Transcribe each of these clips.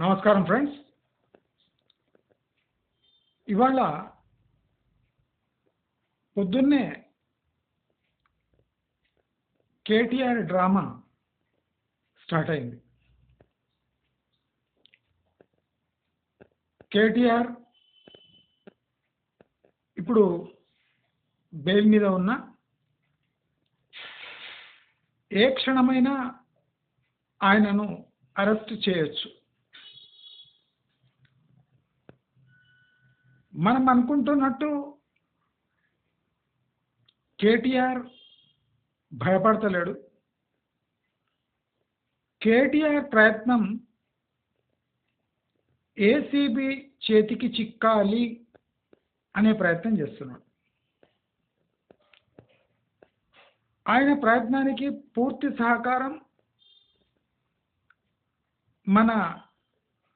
నమస్కారం ఫ్రెండ్స్. ఇవాళ పొద్దున్నే కేటీఆర్ డ్రామా స్టార్ట్ అయింది. కేటీఆర్ ఇప్పుడు బెయిల్ మీద ఉన్న ఏ క్షణమైనా ఆయనను అరెస్ట్ చేయొచ్చు. మనం అనుకుంటున్నట్టు కేటీఆర్ భయపడతలేడు. కేటీఆర్ ప్రయత్నం ఏసీబీ చేతికి చిక్కాలి అనే ప్రయత్నం చేస్తున్నాడు. ఆయన ప్రయత్నానికి పూర్తి సహకారం మన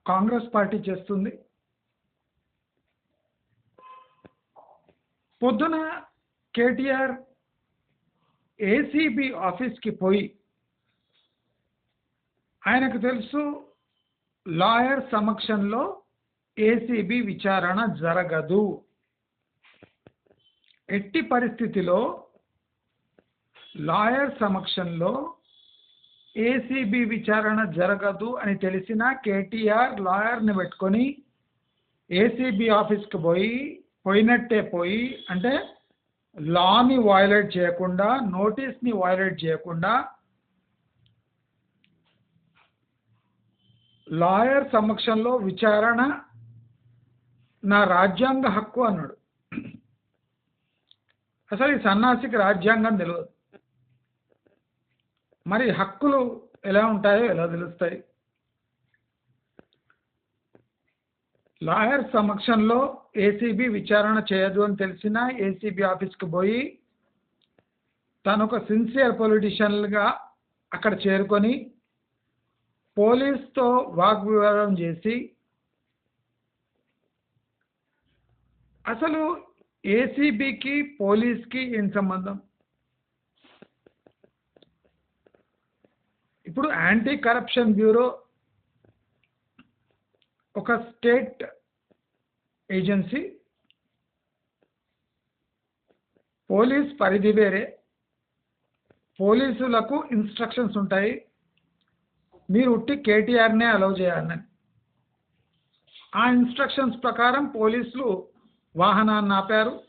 కాంగ్రెస్ పార్టీ చేస్తుంది. పొద్దున కేటీఆర్ ఏసీబీ ఆఫీస్కి పోయి ఆయనకు తెలుసు లాయర్ సమక్షంలో ఏసీబీ విచారణ జరగదు. ఎట్టి పరిస్థితిలో లాయర్ సమక్షంలో ఏసీబీ విచారణ జరగదు అని తెలిసిన కేటీఆర్ లాయర్ని పెట్టుకొని ఏసీబీ ఆఫీస్కి పోయి పోయినట్టే పోయి అంటే లాని వయలేట్ చేయకుండా నోటీస్ని వయలేట్ చేయకుండా లాయర్ సమక్షంలో విచారణ నా రాజ్యాంగ హక్కు అన్నాడు. అసలు ఈ సన్నాసికి రాజ్యాంగం తెలియదు మరి హక్కులు ఎలా ఉంటాయో ఎలా తెలుస్తాయి? లాయర్ సమక్షంలో ఏసీబీ విచారణ చేయదు అని తెలిసిన ఏసీబీ ఆఫీస్కి పోయి తను ఒక సిన్సియర్ పొలిటీషియన్గా అక్కడ చేరుకొని పోలీస్తో వాగ్వివాదం చేసి అసలు ఏసీబీకి పోలీస్కి ఏం సంబంధం? ఇప్పుడు యాంటీ కరప్షన్ బ్యూరో ఒక స్టేట్ ఏజెన్సీ పోలీస్ పరిధి వేరే పోలీసులకు ఇన్స్ట్రక్షన్స్ ఉంటాయి మీరు ఉట్టి కేటీఆర్నే అలౌ చేయాలని. ఆ ఇన్స్ట్రక్షన్స్ ప్రకారం పోలీసులు వాహనాన్ని ఆపారు.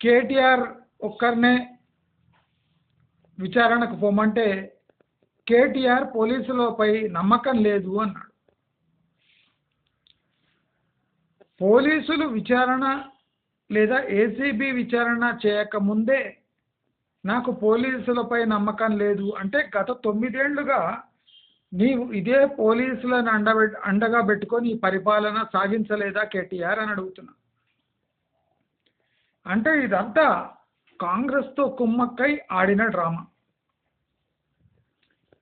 కేటీఆర్ ఒక్కరినే విచారణకు పోమంటే కేటీఆర్ పోలీసులపై నమ్మకం లేదు అన్నాడు. పోలీసులు విచారణ లేదా ఏసీబీ విచారణ చేయకముందే నాకు పోలీసులపై నమ్మకం లేదు. అంటే గత తొమ్మిదేళ్ళుగా నీవు ఇదే పోలీసులను అండబె అండగా పెట్టుకొని ఈ పరిపాలన సాగించలేదా కేటీఆర్ అని అడుగుతున్నా. అంటే ఇదంతా కాంగ్రెస్తో కుమ్మక్కై ఆడిన డ్రామా.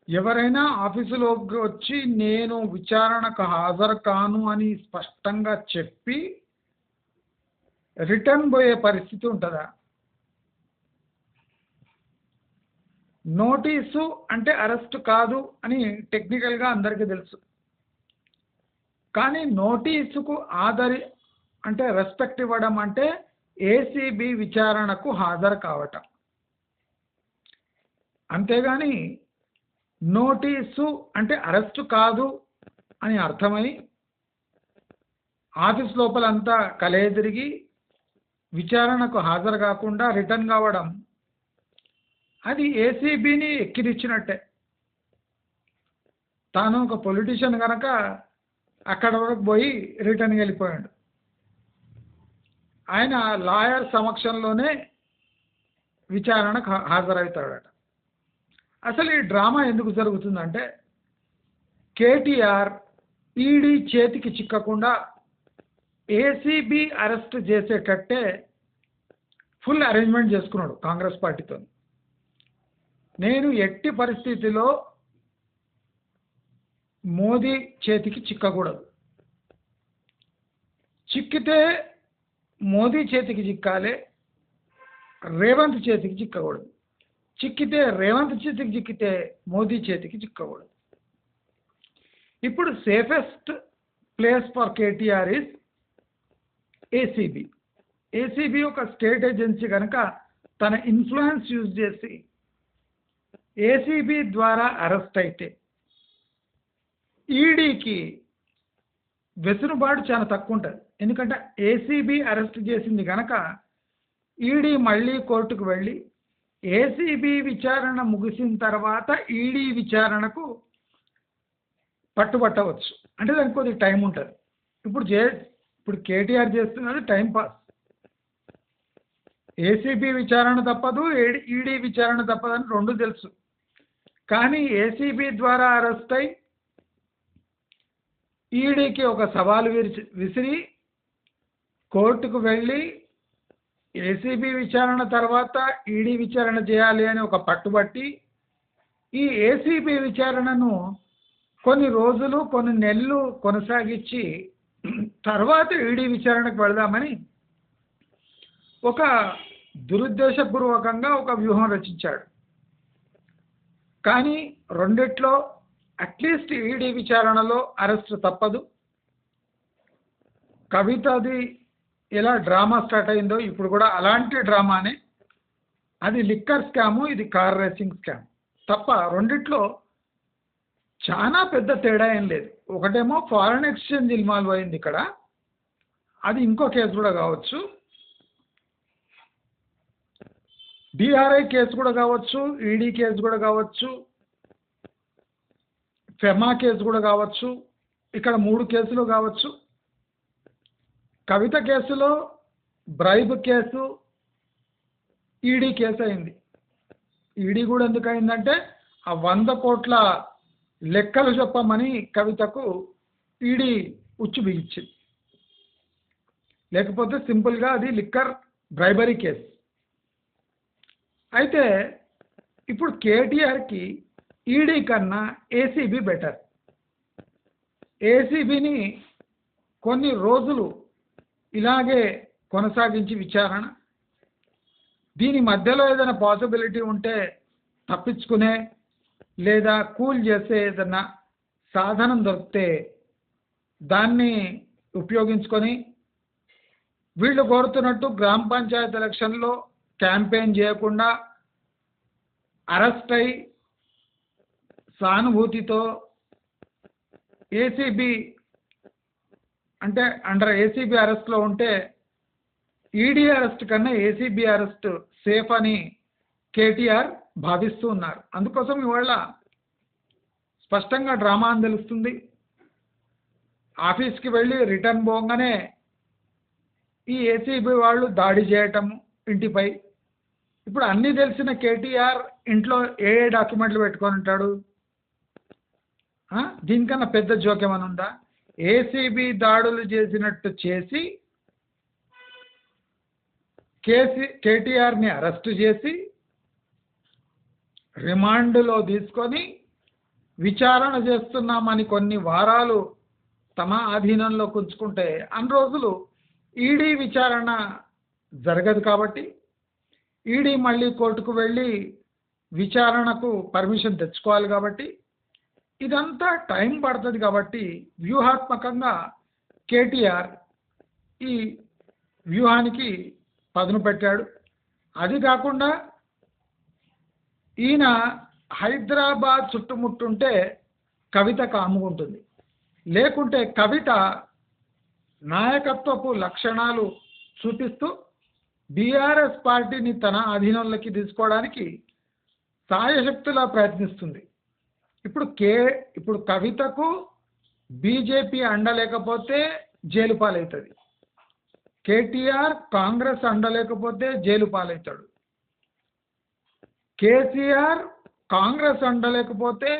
ఎవరైనా ఆఫీసులోకి వచ్చి నేను విచారణకు హాజరు కాను అని స్పష్టంగా చెప్పి రిటర్న్ పోయే పరిస్థితి ఉంటుందా? నోటీసు అంటే అరెస్ట్ కాదు అని టెక్నికల్గా అందరికీ తెలుసు. కానీ నోటీసుకు ఆదరి అంటే రెస్పెక్ట్ ఇవ్వడం అంటే ఏసీబీ విచారణకు హాజరు కావటం. అంతేగాని నోటీసు అంటే అరెస్టు కాదు అని అర్థమై ఆఫీస్ లోపలంతా కలయతిరిగి విచారణకు హాజరు కాకుండా రిటర్న్ కావడం అది ఏసీబీని ఎక్కిరిచ్చినట్టే. తాను ఒక పొలిటీషియన్ కనుక అక్కడ వరకు పోయి రిటర్న్ వెళ్ళిపోయాడు. ఆయన లాయర్ సమక్షంలోనే విచారణకు హాజరవుతాడట. అసలు ఈ డ్రామా ఎందుకు జరుగుతుందంటే కేటీఆర్ ఈడీ చేతికి చిక్కకుండా ఏసీబీ అరెస్ట్ చేసేటట్టే ఫుల్ అరేంజ్మెంట్ చేసుకున్నాడు కాంగ్రెస్ పార్టీతో. నేను ఎట్టి పరిస్థితిలో మోదీ చేతికి చిక్కకూడదు. చిక్కితే మోదీ చేతికి చిక్కాలి రేవంత్ చేతికి చిక్కకూడదు. చిక్కితే రేవంత్ చేతికి చిక్కితే మోదీ చేతికి చిక్కకూడదు. ఇప్పుడు safest place for KTR is ACB ACB ఒక స్టేట్ ఏజెన్సీ కనుక తన ఇన్ఫ్లుయెన్స్ యూజ్ చేసి ఏసీబీ ద్వారా అరెస్ట్ అయితే ఈడీకి వెసులుబాటు చాలా తక్కువ ఉంటుంది. ఎందుకంటే ఏసీబీ అరెస్ట్ చేసింది కనుక ఈడీ మళ్ళీ కోర్టుకు వెళ్ళి ఏసీబీ విచారణ ముగిసిన తర్వాత ఈడీ విచారణకు పట్టుబట్టవచ్చు. అంటే దానికి కొద్దిగా టైం ఉంటుంది. ఇప్పుడు చే ఇప్పుడు కేటీఆర్ చేస్తున్నది టైం పాస్. ఏసీబీ విచారణ తప్పదు ఏడి ఈడీ విచారణ తప్పదని రెండు తెలుసు. కానీ ఏసీబీ ద్వారా అరెస్ట్ అయి ఈడీకి ఒక సవాలు విరిచి విసిరి కోర్టుకు వెళ్ళి ఏసీబీ విచారణ తర్వాత ఈడీ విచారణ చేయాలి అని ఒక పట్టుబట్టి ఈ ఏసీబీ విచారణను కొన్ని రోజులు కొన్ని నెలలు కొనసాగించి తర్వాత ఈడీ విచారణకు వెళదామని ఒక దురుద్దేశపూర్వకంగా ఒక వ్యూహం రచించాడు. కానీ రెండిట్లో అట్లీస్ట్ ఈడీ విచారణలో అరెస్ట్ తప్పదు. కవితది ఎలా డ్రామా స్టార్ట్ అయిందో ఇప్పుడు కూడా అలాంటి డ్రామానే. అది లిక్కర్ స్కాము ఇది కార్ రేసింగ్ స్కామ్. తప్ప రెండిట్లో చాలా పెద్ద తేడా ఏం లేదు. ఒకటేమో ఫారెన్ ఎక్స్చేంజ్ ఇన్వాల్వ్ అయింది ఇక్కడ. అది ఇంకో కేసు కూడా కావచ్చు. డిఆర్ఐ కేసు కూడా కావచ్చు ఈడీ కేసు కూడా కావచ్చు ఫెమా కేసు కూడా కావచ్చు ఇక్కడ మూడు కేసులు కావచ్చు. కవిత కేసులో బ్రైబ్ కేసు ఈడీ కేసు అయింది ఈడీ కూడా ఎందుకు అయిందంటే ఆ వంద కోట్ల లెక్కలు చెప్పమని కవితకు ఈడీ ఉచ్చు బిగించింది. లేకపోతే సింపుల్గా అది లిక్కర్ బ్రైబరీ కేసు. అయితే ఇప్పుడు కేటీఆర్కి ఈడీ కన్నా ఏసీబీ బెటర్. ఏసీబీని కొన్ని రోజులు ఇలాగే కొనసాగించి విచారణ. దీని మధ్యలో ఏదైనా పాసిబిలిటీ ఉంటే తప్పించుకునే లేదా కూల్ చేసే ఏదైనా సాధనం దొరికితే దాన్ని ఉపయోగించుకొని వీళ్ళు కోరుతున్నట్టు గ్రామ పంచాయతీ ఎలక్షన్లో క్యాంపెయిన్ చేయకుండా అరెస్ట్ అయి సానుభూతితో ఏసీబీ అంటే అండర్ ఏసీబీ అరెస్ట్లో ఉంటే ఈడీ అరెస్ట్ కన్నా ఏసీబీ అరెస్ట్ సేఫ్ అని కేటీఆర్ భావిస్తూ ఉన్నారు. అందుకోసం ఇవాళ స్పష్టంగా డ్రామా అని తెలుస్తుంది. ఆఫీస్కి వెళ్ళి రిటర్న్ పోగానే ఈ ఏసీబీ వాళ్ళు దాడి చేయటము ఇంటిపై. ఇప్పుడు అన్నీ తెలిసిన కేటీఆర్ ఇంట్లో ఏ ఏ డాక్యుమెంట్లు పెట్టుకొని ఉంటాడు? దీనికన్నా పెద్ద జోక్యం అని ఉందా? ఏసీబీ దాడులు చేసినట్టు చేసి కేసీ కేటీఆర్ని అరెస్టు చేసి రిమాండ్లో తీసుకొని విచారణ చేస్తున్నామని కొన్ని వారాలు తమ ఆధీనంలో ఉంచుకుంటే అన్ని రోజులు ఈడీ విచారణ జరగదు కాబట్టి ఈడీ మళ్ళీ కోర్టుకు వెళ్ళి విచారణకు పర్మిషన్ తెచ్చుకోవాలి కాబట్టి ఇదంతా టైం పడుతుంది కాబట్టి వ్యూహాత్మకంగా కేటీఆర్ ఈ వ్యూహానికి పదును పెట్టాడు. అది కాకుండా ఈయన హైదరాబాద్ చుట్టుముట్టుంటే కవిత కాముకుంటుంది లేకుంటే కవిత నాయకత్వపు లక్షణాలు చూపిస్తూ బీఆర్ఎస్ పార్టీని తన అధీనంలోకి తీసుకోవడానికి సాయశక్తులా ప్రయత్నిస్తుంది. ఇప్పుడు కే ఇప్పుడు కవితకు బీజేపీ అండలేకపోతే జైలు పాలవుతుంది. కేటీఆర్ కాంగ్రెస్ అండలేకపోతే జైలు పాలవుతాడు. కేసీఆర్ కాంగ్రెస్ అండలేకపోతే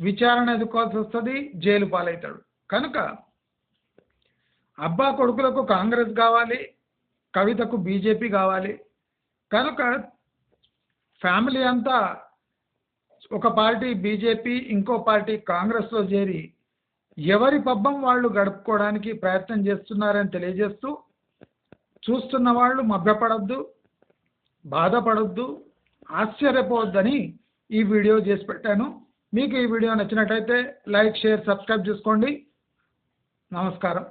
విచారణ ఎదుర్కోవాల్సి వస్తుంది జైలు పాలవుతాడు. కనుక అబ్బా కొడుకులకు కాంగ్రెస్ కావాలి కవితకు బీజేపీ కావాలి. కనుక ఫ్యామిలీ అంతా ఒక పార్టీ బీజేపీ ఇంకో పార్టీ కాంగ్రెస్లో చేరి ఎవరి పబ్బం వాళ్ళు గడుపుకోవడానికి ప్రయత్నం చేస్తున్నారని తెలియజేస్తూ చూస్తున్న వాళ్ళు మభ్యపడద్దు బాధపడొద్దు ఆశ్చర్యపోవద్దని ఈ వీడియో చేసి పెట్టాను. మీకు ఈ వీడియో నచ్చినట్టయితే లైక్ షేర్ సబ్స్క్రైబ్ చేసుకోండి. నమస్కారం.